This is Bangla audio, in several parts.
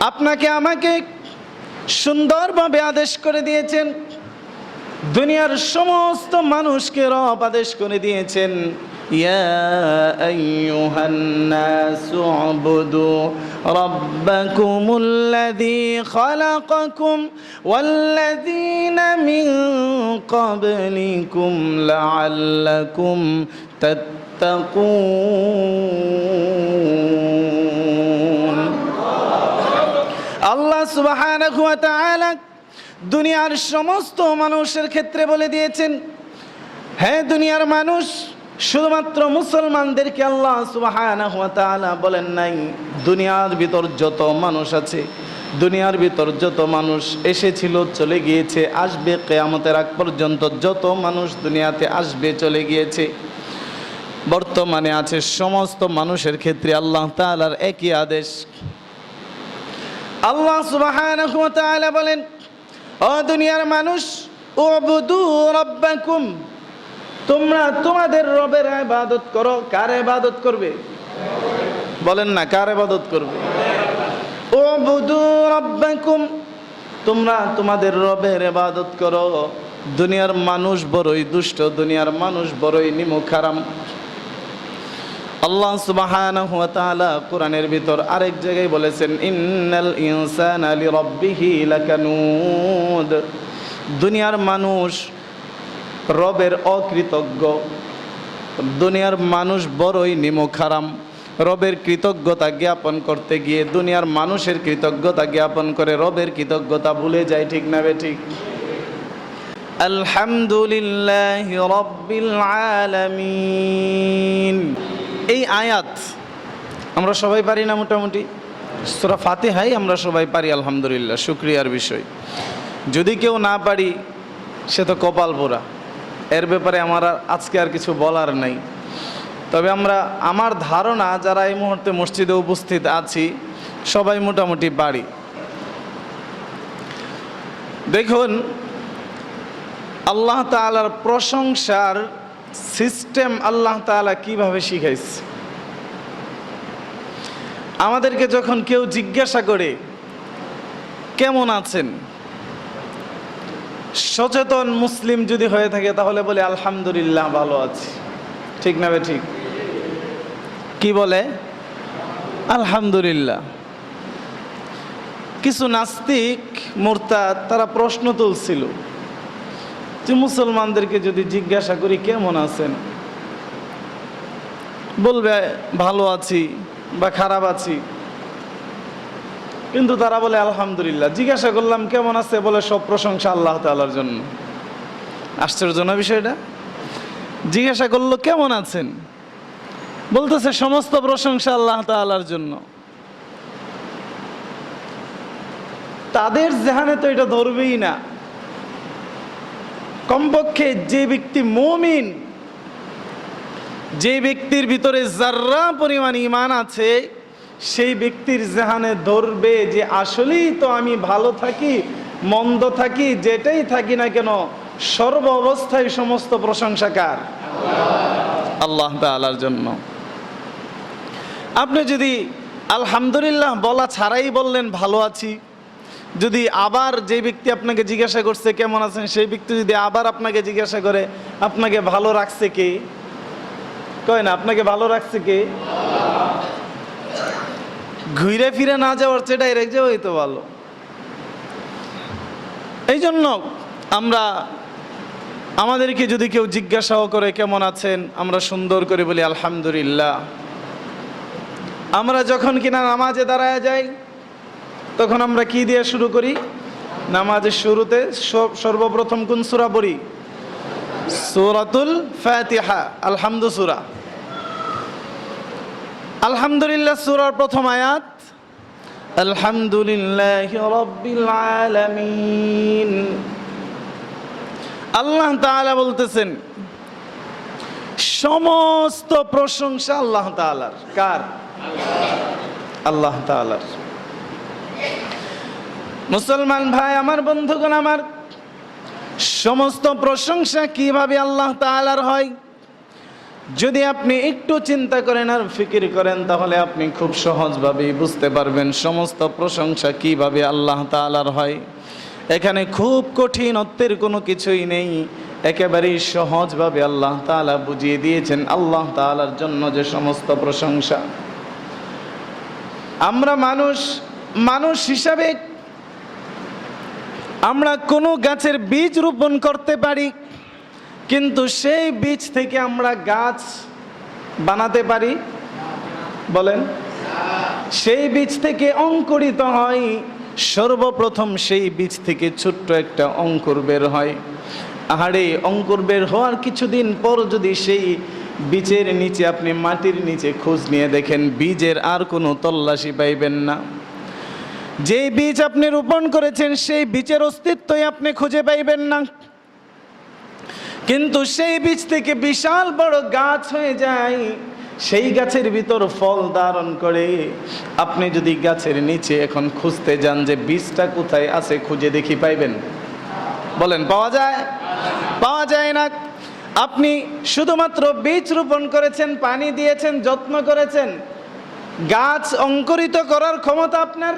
আপনাকে আমাকে সুন্দরভাবে আদেশ করে দিয়েছেন। দুনিয়ার সমস্ত মানুষকে রব আদেশ করে দিয়েছেন। يا দুনিয়ার সমস্ত মানুষের ক্ষেত্রে বলে দিয়েছেন হ্যাঁ দুনিয়ার মানুষ, শুধুমাত্র মুসলমানদেরকে আল্লাহ তাআলা বলেন নাই, দুনিয়ার ভিতর যত মানুষ আছে, দুনিয়ার ভিতর যত মানুষ এসেছিল, চলে গিয়েছে, আসবে কেয়ামতের আগ পর্যন্ত যত মানুষ দুনিয়াতে আসবে, চলে গিয়েছে। বর্তমানে আছে সমস্ত মানুষের ক্ষেত্রে আল্লাহ তাআলার একই আদেশ। আল্লাহ ওয়া বলেন ও দুনিয়ার মানুষ, উবুদু রাব্বাকুম। তোমরা তোমাদের রবের ইবাদত করো। কার ইবাদত করবে? বলেন না, কার ইবাদত করবে? উবুদু রাব্বাকুম। তোমরা তোমাদের রবের ইবাদত করো। দুনিয়ার মানুষ বড়ই দুষ্ট, দুনিয়ার মানুষ বড়ই নিমুখারাম। আল্লাহ সুবহানাহু ওয়া তাআলা কোরআনের ভিতর আরেক জায়গায় বলেছেন, ইন্নাল ইনসানা লিরাব্বিহি লাকানুদ। দুনিয়ার মানুষ রবের অকৃতজ্ঞ। দুনিয়ার মানুষ বড়ই নিমুখারাম। রবের কৃতজ্ঞতা জ্ঞাপন করতে গিয়ে দুনিয়ার মানুষের কৃতজ্ঞতা জ্ঞাপন করে রবের কৃতজ্ঞতা ভুলে যায়, ঠিক না বে ঠিক? আলহামদুলিল্লাহ রব্বিল আলামিন। এই আয়াত আমরা সবাই পারি না মোটামুটি। সুরা ফাতেহাই আমরা সবাই পারি, আলহামদুলিল্লাহ, শুক্রিয়ার বিষয়। যদি কেউ না পারি, সে তো কপাল পোড়া। এর ব্যাপারে আমার আজকে আর কিছু বলার নাই। তবে আমরা, আমার ধারণা, যারা এই মুহূর্তে মসজিদে উপস্থিত আছি, সবাই মোটামুটি পারি। দেখুন, আল্লাহ তালার প্রশংসার সিস্টেম আল্লাহ তাআলা কীভাবে শিখাইছে? আমাদেরকে যখন কেউ জিজ্ঞাসা করে, কেমন আছেন? সচেতন মুসলিম যদি হয়ে থাকে, তাহলে বলে, আলহামদুলিল্লাহ, ভালো আছি। ঠিক না বে ঠিক? কি বলে? আলহামদুলিল্লাহ। কিছু নাস্তিক, মোরতাদ, তারা প্রশ্ন তুলছিল। যে মুসলমানদেরকে যদি জিজ্ঞাসা করি, কেমন আছেন? বলবে, ভালো আছি বা খারাপ আছি। কিন্তু তারা বলে, আলহামদুলিল্লাহ। জিজ্ঞাসা করলাম, কেমন আছে? বলে, সব প্রশংসা আল্লাহ তালার জন্য। আশ্চর্য না বিষয়টা? জিজ্ঞাসা করল, কেমন আছেন? বলতেছে, সমস্ত প্রশংসা আল্লাহ তালার জন্য। তাদের জেহানে তো এটা ধরবেই না। কমপক্ষে যে ব্যক্তি মমিন, যে ব্যক্তির ভিতরে যার্রা পরিমাণ ইমান আছে, সেই ব্যক্তির জেহানে ধরবে যে আসলেই তো আমি ভালো থাকি, মন্দ থাকি, যেটাই থাকি না কেন, সর্ব অবস্থায় সমস্ত প্রশংসাকার আল্লাহ তালার জন্য। আপনি যদি আলহামদুলিল্লাহ বলা ছাড়াই বললেন, ভালো আছি যদি আবার যে ব্যক্তি আপনাকে জিজ্ঞাসা করছে, কেমন আছেন? সেই ব্যক্তি যদি আবার আপনাকে জিজ্ঞাসা করে, আপনাকে ভালো রাখছে কে? কয় না, আপনাকে ভালো রাখছে কে? ঘুরে ফিরে না যাওয়ার চেয়ে ডাইরেক্ট যাওয়াই তো ভালো। এই জন্য আমরা, আমাদেরকে যদি কেউ জিজ্ঞাসাও করে, কেমন আছেন? আমরা সুন্দর করে বলি, আলহামদুলিল্লাহ। আমরা যখন কিনা নামাজে দাঁড়ায় যাই তখন আমরা কি দিয়ে শুরু করি? নামাজের শুরুতে সর্বপ্রথম কোন সুরা পড়ি? সুরাতুল ফাতিহা, আলহামদু সুরা। আলহামদুলিল্লাহ সুরার প্রথম আয়াত, আলহামদুলিল্লাহ রব্বিল আলামিন। আল্লাহ তাআলা বলতেছেন, সমস্ত প্রশংসা আল্লাহ তাআলার। কার? আল্লাহ তাআলার। মুসলমান ভাই, আমার বন্ধুগণ, আমার সমস্ত প্রশংসা কীভাবে আল্লাহ তাআলার হয়? যদি আপনি একটু চিন্তা করেন আর ফিকির করেন, তাহলে আপনি খুব সহজভাবেই বুঝতে পারবেন সমস্ত প্রশংসা কীভাবে আল্লাহ তাআলার হয়। এখানে খুব কঠিনত্বের কোনো কিছুই নেই। একেবারেই সহজভাবে আল্লাহ তাআলা বুঝিয়ে দিয়েছেন আল্লাহ তাআলার জন্য যে সমস্ত প্রশংসা। আমরা মানুষ মানুষ হিসাবে আমরা কোনো গাছের বীজ রোপণ করতে পারি, কিন্তু সেই বীজ থেকে আমরা গাছ বানাতে পারি। বলেন, সেই বীজ থেকে অঙ্কুরিত হয়, সর্বপ্রথম সেই বীজ থেকে ছোট্ট একটা অঙ্কুর বের হয়। আহারে, অঙ্কুর বের হওয়ার কিছুদিন পর যদি সেই বীজের নিচে আপনি মাটির নিচে খোঁজ নিয়ে দেখেন, বীজের আর কোনো তল্লাশি পাইবেন না। যেই বীজ আপনি রোপণ করেছেন, সেই বীজের অস্তিত্বই আপনি খুঁজে পাইবেন না। কিন্তু সেই বীজ থেকে বিশাল বড় গাছ হয়ে যায়। সেই গাছের ভিতর ফল ধারণ করে। আপনি যদি গাছের নিচে এখন খুঁজতে যান যে বীজটা কোথায় আছে, খুঁজে দেখি পাইবেন। বলেন, পাওয়া যায়? পাওয়া যায় না। আপনি শুধুমাত্র বীজ রোপণ করেছেন, পানি দিয়েছেন, যত্ন করেছেন। গাছ অঙ্কুরিত করার ক্ষমতা আপনার?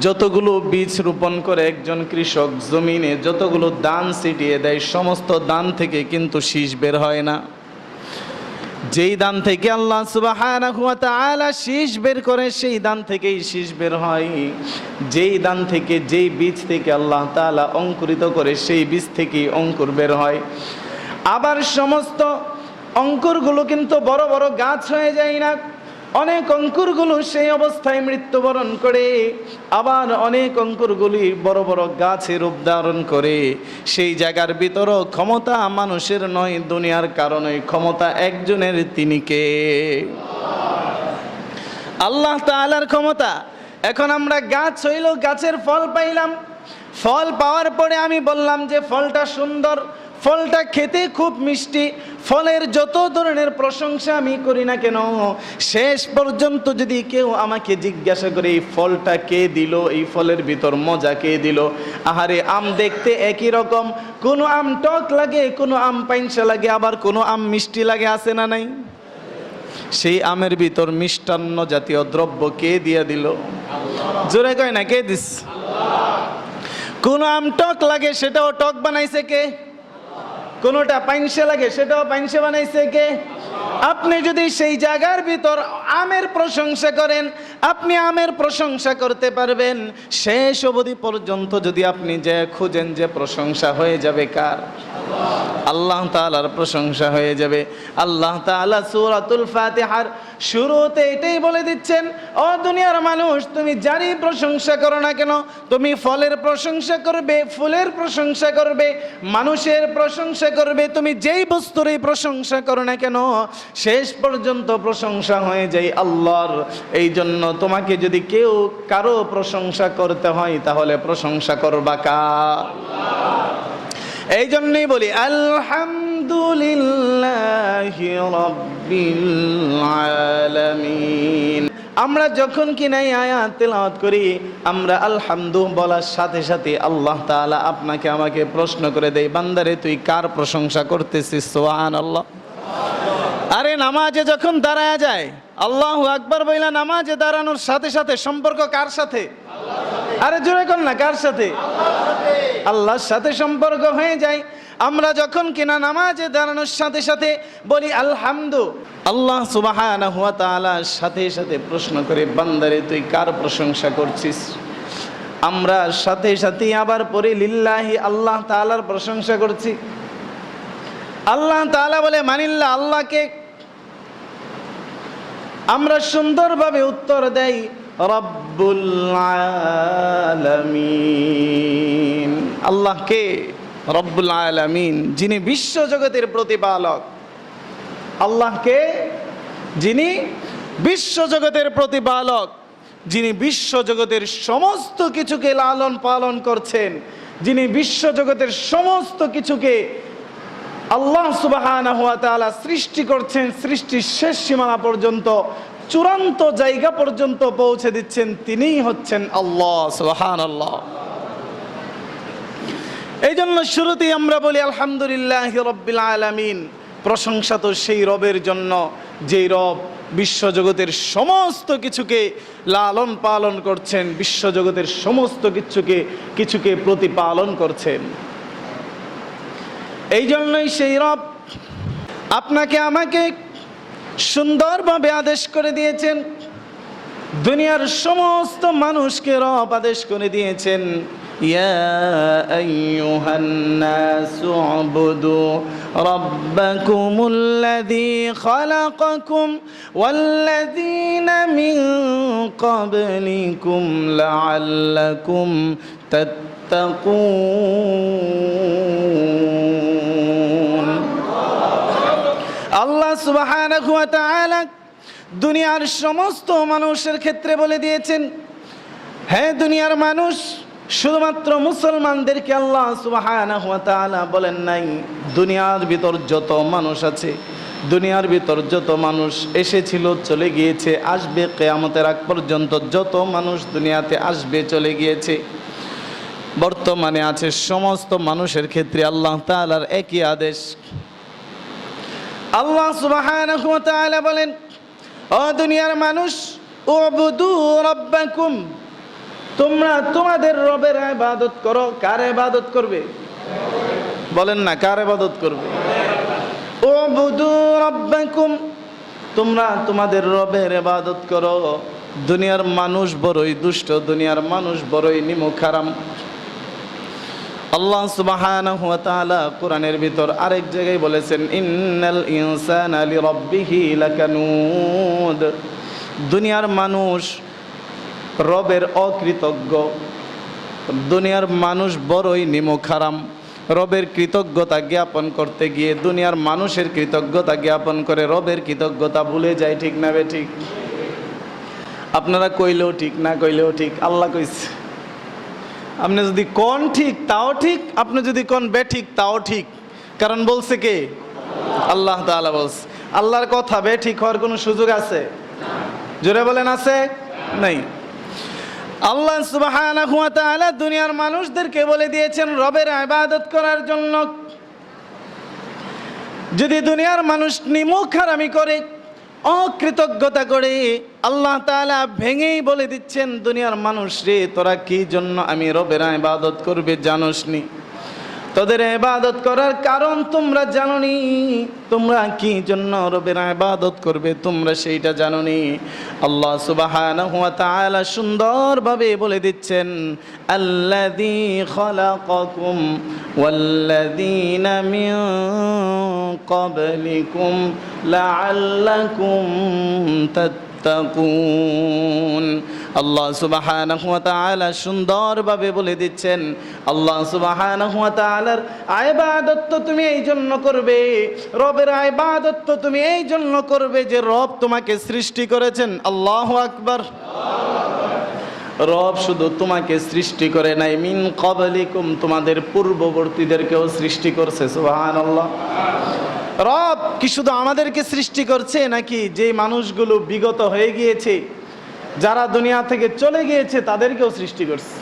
যতগুলো বীজ রোপণ করে একজন কৃষক জমিনে যতগুলো দান ছিটিয়ে দেয়, সমস্ত দান থেকে কিন্তু শীষ বের হয় না। যেই দান থেকে আল্লাহ তাআলা শীষ বের করে, সেই দান থেকেই শীষ বের হয়। যেই দান থেকে, যেই বীজ থেকে আল্লাহ তাআলা অঙ্কুরিত করে, সেই বীজ থেকেই অঙ্কুর বের হয়। আবার সমস্ত অঙ্কুরগুলো কিন্তু বড় বড় গাছ হয়ে যায় না। অনেক অঙ্কুরগুলো সেই অবস্থায় মৃত্যুবরণ করে, আবার অনেক অঙ্কুরগুলি বড় বড় গাছে রূপ ধারণ করে। সেই জায়গার ভিতরও ক্ষমতা মানুষের নয়, দুনিয়ার কারণে ক্ষমতা একজনের তিনি কে? আল্লাহ তাআলার ক্ষমতা। এখন আমরা গাছ হইল, গাছের ফল পাইলাম। ফল পাওয়ার পরে আমি বললাম যে ফলটা সুন্দর ফলটা খেতে খুব মিষ্টি, ফলের যত ধরনের প্রশংসা আমি করি না কেন, শেষ পর্যন্ত যদি কেউ আমাকে জিজ্ঞাসা করে, এই ফলটা কে দিল? এই ফলের ভিতর মজা কে দিল? আহারে, আম দেখতে একই রকম, কোনো আম টক লাগে, কোনো আম পাইনসা লাগে, আবার কোনো আম মিষ্টি লাগে, আছে না নাই? সেই আমের ভিতর মিষ্টান্ন জাতীয় দ্রব্য কে দিয়ে দিল? জোরে কয় না, কে দিস? কোন আম টক লাগে, সেটাও টক বানাইছে কে? কোনোটা পাইনসে লাগে, সেটাও পাইনসে বানাইছে কে? আপনি যদি সেই জায়গার ভিতর আমের প্রশংসা করেন, আপনি আমের প্রশংসা করতে পারবেন। শেষ অবধি পর্যন্ত যদি আপনি যে খুঁজেন যে প্রশংসা হয়ে যাবে কার? আল্লাহ তাআলার প্রশংসা হয়ে যাবে। আল্লাহ তাআলা সূরাতুল ফাতিহার শুরুতে এটাই বলে দিচ্ছেন, ও দুনিয়ার মানুষ, তুমি যারই প্রশংসা করো না কেন, তুমি ফলের প্রশংসা করবে, ফুলের প্রশংসা করবে, মানুষের প্রশংসা করবে, তুমি যেই বস্তুরই প্রশংসা করো না কেন, শেষ পর্যন্ত প্রশংসা হয়ে যায় আল্লাহর। এই জন্য তোমাকে যদি কেউ কারও প্রশংসা করতে হয়, তাহলে প্রশংসা করবা কা এই জন্যই বলি, আলহামদুলিল্লাহ রব্বিল আলামিন। আমরা যখন কি নাই আয়াত তেলাওয়াত করি, আমরা আলহামদু বলার সাথে সাথে আল্লাহ তাআলা আপনাকে আমাকে প্রশ্ন করে দেয়, বান্দারে, তুই কার প্রশংসা করতেছিস? সোহান আল্লাহ আরে নামাজে যখন দাঁড়ায় যায়, আল্লাহ আকবার বইলা নামাজে দাঁড়ানোর সাথে সাথে সম্পর্ক কার সাথে? আরে জোরে কর না, কার সাথে? আল্লাহর সাথে সম্পর্ক হয়ে যায়। আমরা যখন কিনা নামাজে দাঁড়ানোর সাথে সাথে বলি আলহামদু, আল্লাহ তাআলার সাথে সাথে প্রশ্ন করে, বান্দারে তুই কার প্রশংসা করছিস? আমরা সাথে সাথে আবার পরে লিল্লাহি আল্লাহ তাআলার প্রশংসা করছি। আল্লাহ তাআলা বলে মানিল্লা আল্লাহকে আমরা সুন্দরভাবে উত্তর দেই, রব্বুল আলামিন। আল্লাহকে রব্বুল আলামিন, যিনি বিশ্ব জগতের প্রতিপালক, আল্লাহকে যিনি বিশ্ব জগতের প্রতিপালক, যিনি বিশ্ব জগতের সমস্ত কিছুকে লালন পালন করছেন, যিনি বিশ্ব জগতের সমস্ত কিছুকে আল্লাহ তাআলা সৃষ্টি করছেন, সৃষ্টির শেষ সীমানা পর্যন্ত, চূড়ান্ত জায়গা পর্যন্ত পৌঁছে দিচ্ছেন, তিনিই হচ্ছেন আল্লাহ সুবাহান আল্লাহ এই জন্য শুরুতেই আমরা বলি, আলহামদুলিল্লাহ রব্বিল আলামিন। প্রশংসা তো সেই রবের জন্য, যেই রব বিশ্বজগতের সমস্ত কিছুকে লালন পালন করছেন, বিশ্বজগতের সমস্ত কিছুকে কিছুকে প্রতিপালন করছেন। এই জন্যই সেই রব আপনাকে আমাকে সুন্দরভাবে আদেশ করে দিয়েছেন। দুনিয়ার সমস্ত মানুষকে রব আদেশ করে দিয়েছেন। يا أيها الناس اعبدوا ربكم الذي خلقكم والذين من قبلكم لعلكم تتقون আল্লাহ সুবহানাহু ওয়া তাআলা দুনিয়ার সমস্ত মানুষের ক্ষেত্রে বলে দিয়েছেন হ্যাঁ দুনিয়ার মানুষ শুধুমাত্র মুসলমানদেরকে আল্লাহ তাআলা বলেন নাই, দুনিয়ার ভিতর যত মানুষ আছে, দুনিয়ার ভিতর যত মানুষ এসেছিল, চলে গিয়েছে, আসবে কেয়ামতের আগ পর্যন্ত যত মানুষ দুনিয়াতে আসবে, চলে গিয়েছে। বর্তমানে আছে সমস্ত মানুষের ক্ষেত্রে আল্লাহ তাআলার একই আদেশ। আল্লাহ তাআলা বলেন, ও দুনিয়ার মানুষ, উবুদু রাব্বাকুম তোমরা তোমাদের রবের ইবাদত করো। কার ইবাদত করবে? বলেন না, কার ইবাদত করবে? উবুদু রাব্বাকুম। তোমরা তোমাদের রবের ইবাদত করো। দুনিয়ার মানুষ বড়ই দুষ্ট, দুনিয়ার মানুষ বড়ই নিমুখারাম। আল্লাহ তাআলা কোরআনের ভিতর আরেক জায়গায় বলেছেন, ইন্নাল ইনসানা লিরাব্বিহি লাকানুদ। দুনিয়ার মানুষ রবের অকৃতজ্ঞ। দুনিয়ার মানুষ বড়ই নিমুখারাম। রবের কৃতজ্ঞতা জ্ঞাপন করতে গিয়ে দুনিয়ার মানুষের কৃতজ্ঞতা জ্ঞাপন করে রবের কৃতজ্ঞতা ভুলে যায়, ঠিক না বে ঠিক? আপনারা কইলেও ঠিক, না কইলেও ঠিক, আল্লাহ কইছে। আপনি যদি কোন ঠিক, তাও ঠিক, আপনি যদি কোন বে ঠিক, তাও ঠিক। কারণ বলছে কে? আল্লাহ তাআলা বলছে। আল্লাহর কথা বে ঠিক হওয়ার কোনো সুযোগ আছে? জোরে বলেন, আছে? নেই। আল্লাহ সুবাহ দুনিয়ার মানুষদেরকে বলে দিয়েছেন রবের আবাদত করার জন্য। যদি দুনিয়ার মানুষ নিমুখ হারামি করে, অকৃতজ্ঞতা করে, আল্লাহ তালা ভেঙেই বলে দিচ্ছেন, দুনিয়ার মানুষ রে, তোরা কি জন্য আমি রবের আবাদত করবে জানোসনি? তোদের ইবাদত করার কারণ তোমরা জানোনি। তোমরা কি জন্য রবের ইবাদত করবে তোমরা সেইটা জানোনি। আল্লাহ সুবহানাহু ওয়া তাআলা সুন্দরভাবে বলে দিচ্ছেন তাত্তাকুন। আল্লাহ তাআলা সুন্দরভাবে বলে দিচ্ছেন, আল্লাহ তাআলার ইবাদত তো তুমি এই জন্য করবে, রবের ইবাদত তো তুমি এই জন্য করবে যে রব তোমাকে সৃষ্টি করেছেন। আল্লাহ আকবার। রব শুধু তোমাকে সৃষ্টি করে নাই, মিন কবলিকুম তোমাদের পূর্ববর্তীদেরকেও সৃষ্টি করছে সুবাহান আল্লাহ রব কি শুধু আমাদেরকে সৃষ্টি করছে নাকি যে মানুষগুলো বিগত হয়ে গিয়েছে যারা দুনিয়া থেকে চলে গিয়েছে, তাদেরকেও সৃষ্টি করছে।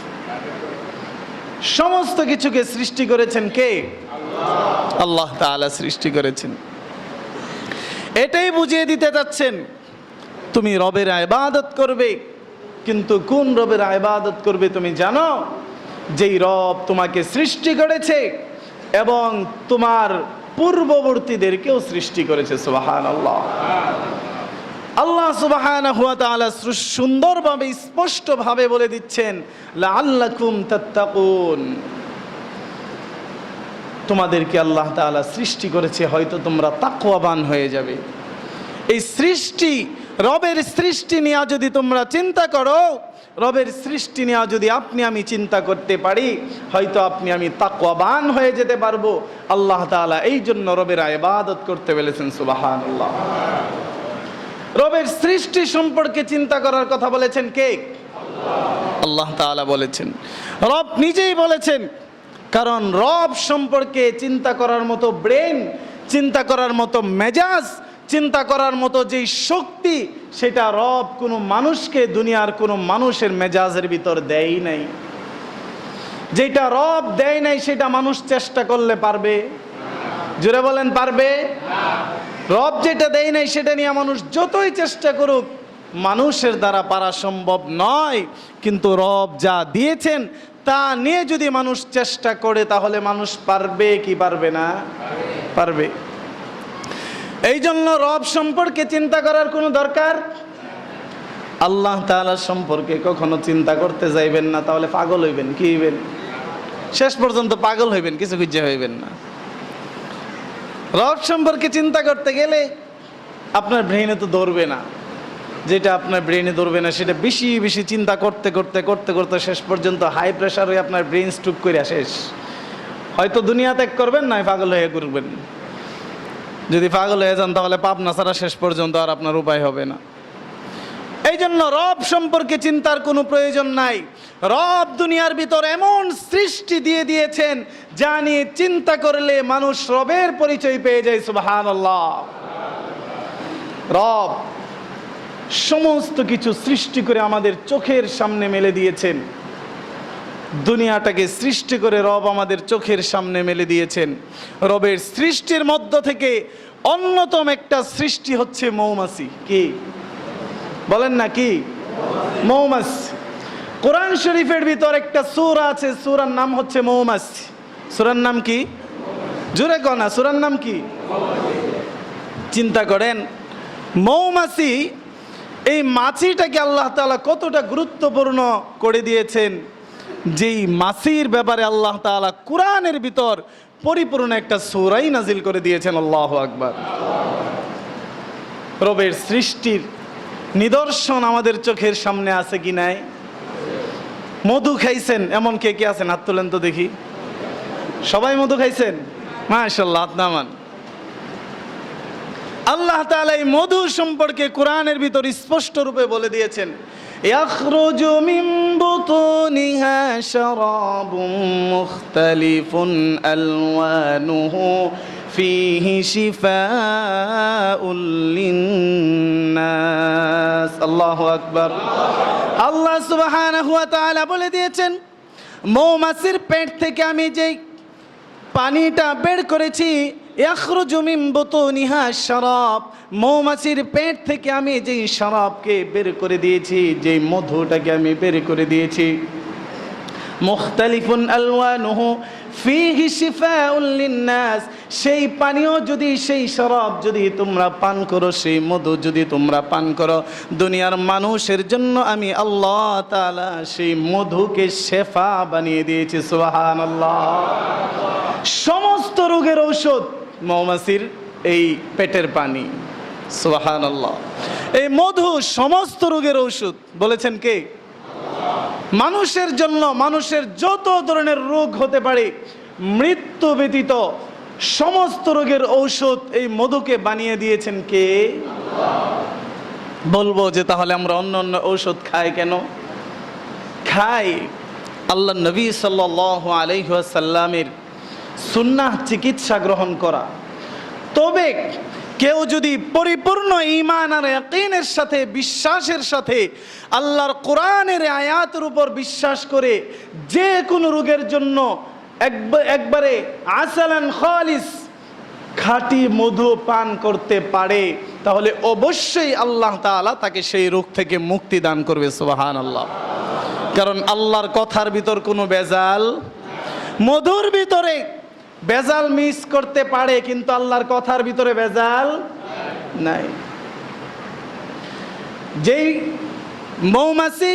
সমস্ত কিছুকে সৃষ্টি করেছেন কে? আল্লাহ তাআলা সৃষ্টি করেছেন। এটাই বুঝিয়ে দিতে যাচ্ছেন তুমি রবের ইবাদত করবে, কিন্তু কোন রবের ইবাদত করবে তুমি জানো? যেই রব তোমাকে সৃষ্টি করেছে এবং তোমার পূর্ববর্তীদেরকেও সৃষ্টি করেছে সুবাহান আল্লাহ আল্লাহ সুবহানাহু ওয়া তাআলা সু- সুন্দরভাবে, স্পষ্টভাবে বলে দিচ্ছেন, লাআল্লাকুম তাত্তাকুন। তোমাদেরকে আল্লাহ তাআলা সৃষ্টি করেছে, হয়তো তোমরা তাকওয়াবান হয়ে যাবে। এই সৃষ্টি, রবের সৃষ্টি নিয়ে যদি তোমরা চিন্তা করো, রবের সৃষ্টি নিয়ে যদি আপনি আমি চিন্তা করতে পারি, হয়তো আপনি আমি তাকওয়াবান হয়ে যেতে পারব। আল্লাহ তাআলা এই জন্য রবের ইবাদত করতে বলেছেন, সুবহানাল্লাহ। রবের সৃষ্টি সম্পর্কে চিন্তা করার কথা বলেছেন কে? আল্লাহ তাআলা বলেছেন। রব নিজেই বলেছেন, কারণ রব সম্পর্কে চিন্তা করার মতো ব্রেন, চিন্তা করার মতো মেজাজ, চিন্তা করার মতো যেই শক্তি, সেটা রব কোনো মানুষকে, দুনিয়ার কোনো মানুষের মেজাজের ভিতর দেয় নাই। যেটা রব দেয় নাই, সেটা মানুষ চেষ্টা করলে পারবে। জোরে বলেন, পারবে? রব যেটা দেয় নাই সেটা নিয়ে মানুষ যতই চেষ্টা করুক, মানুষের দ্বারা পারা সম্ভব নয়। কিন্তু রব যা দিয়েছেন, তা নিয়ে যদি মানুষ চেষ্টা করে, তাহলে মানুষ পারবে কি পারবে না? পারবে। এই জন্য রব সম্পর্কে চিন্তা করার কোনো দরকার? আল্লাহ তাআলা সম্পর্কে কখনো চিন্তা করতে যাইবেন না, তাহলে পাগল হইবেন, কি হইবেন? শেষ পর্যন্ত পাগল হইবেন, কিছু কিছু হইবেন না। রব সম্পর্কে চিন্তা করতে গেলে আপনার ব্রেনে তো ধরবে না। যেটা আপনার ব্রেনে ধরবে না, সেটা বেশি বেশি চিন্তা করতে করতে করতে করতে শেষ পর্যন্ত হাই প্রেশার হয়ে আপনার ব্রেন স্ট্রোক করে শেষ। হয়তো দুনিয়া ত্যাগ করবেন নয় পাগল হয়ে করবেন যদি পাগল হয়ে যান তাহলে পাবনা ছাড়া শেষ পর্যন্ত আর আপনার উপায় হবে না। এই জন্য রব সম্পর্কে চিন্তার কোনো প্রয়োজন নাই। রব দুনিয়ার ভিতর এমন সৃষ্টি দিয়ে দিয়েছেন, যা নিয়ে চিন্তা করলে মানুষ রবের পরিচয় পেয়ে যায় সুবাহান রব সমস্ত কিছু সৃষ্টি করে আমাদের চোখের সামনে মেলে দিয়েছেন। দুনিয়াটাকে সৃষ্টি করে রব আমাদের চোখের সামনে মেলে দিয়েছেন। রবের সৃষ্টির মধ্য থেকে অন্যতম একটা সৃষ্টি হচ্ছে মৌমাছি। কি? বলেন না কি? মৌমাছি। কোরআন শরীফের ভিতর একটা সুর আছে, সুরার নাম হচ্ছে মৌমাছি। সুরার নাম কি? জুড়ে কনা সুরার নাম কি? চিন্তা করেন, মৌমাছি এই মাছিটাকে আল্লাহ তাআলা কতটা গুরুত্বপূর্ণ করে দিয়েছেন, যেই মাছির ব্যাপারে আল্লাহ তাআলা কোরআনের ভিতর পরিপূর্ণ একটা সুরাই নাজিল করে দিয়েছেন, আল্লাহ আকবার। রবের সৃষ্টির নিদর্শন আমাদের চোখের সামনে আছে কি নাই মধু খাইছেন এমন কে কে আছেন হাত তোলেন তো দেখি সবাই মধু খাইছেন মাশাল্লাহ হাত নামান আল্লাহ তাআলা এই মধু সম্পর্কে কোরআনের ভিতর স্পষ্ট রূপে বলে দিয়েছেন يخرج من بطونها شراب مختلف ألوانه فيه شفاء للناس الله أكبر আল্লাহ সুবহানাহু ওয়া তাআলা বলে দিয়েছেন মৌমাছির পেট থেকে আমি যেই পানিটা বের করেছি ইয়াখরুজু মিন বুতুনিহা শারাব মৌমাছির পেট থেকে আমি যেই শরাবকে বের করে দিয়েছি যেই মধুটাকে আমি বের করে দিয়েছি মুখতালিফুন আলওয়ানুহু ফিহি শিফাউল লিন্নাস, সেই পানীয় যদি, সেই শরাব যদি তোমরা পান করো, সেই মধু যদি তোমরা পান করো, দুনিয়ার মানুষের জন্য আমি আল্লাহ তাআলা সেই মধুকে শেফা বানিয়ে দিয়েছি, সুবহানাল্লাহ। সমস্ত রোগের ঔষধ মৌমাছির এই পেটের পানি সুবাহান এই মধু সমস্ত রোগের ঔষধ, বলেছেন কে? মানুষের জন্য, মানুষের যত ধরনের রোগ হতে পারে, মৃত্যু ব্যতীত সমস্ত রোগের ঔষধ এই মধুকে বানিয়ে দিয়েছেন কে? বলব যে তাহলে আমরা অন্য অন্য ঔষধ খাই কেন? খাই। আল্লাহ নবী সাল্লাহ আলহাসাল্লামের সুন্নাহ চিকিৎসা গ্রহণ করা। তবে কেউ যদি পরিপূর্ণ ইমান আর ইয়াকিনের সাথে, বিশ্বাসের সাথে আল্লাহর কোরআনের আয়াতের উপর বিশ্বাস করে যে কোনো রোগের জন্য একবা- একবারে আসালান খালিস, খাঁটি মধু পান করতে পারে, তাহলে অবশ্যই আল্লাহ তাআলা তাকে সেই রোগ থেকে মুক্তি দান করবে সুবাহান আল্লাহ কারণ আল্লাহর কথার ভিতর কোনো বেজাল মধুর ভিতরে বেজাল মিস করতে পারে, কিন্তু আল্লাহর কথার ভিতরে বেজাল নাই। যেই মৌমাছি,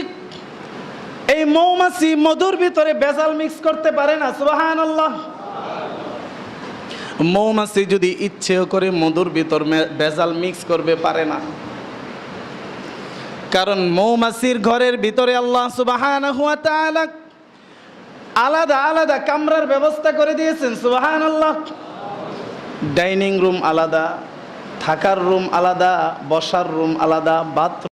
এই মৌমাছি মধুর ভিতরে বেজাল মিক্স করতে পারে না সুবাহান আল্লাহ মৌমাছি যদি ইচ্ছেও করে মধুর ভিতর বেজাল মিক্স করবে পারে না। কারণ মৌমাছির ঘরের ভিতরে আল্লাহ সুবাহান ওয়া তাআলা আলাদা আলাদা কামরার ব্যবস্থা করে দিয়েছেন সুবাহান আল্লাহ ডাইনিং রুম আলাদা, থাকার রুম আলাদা, বসার রুম আলাদা বাথরুম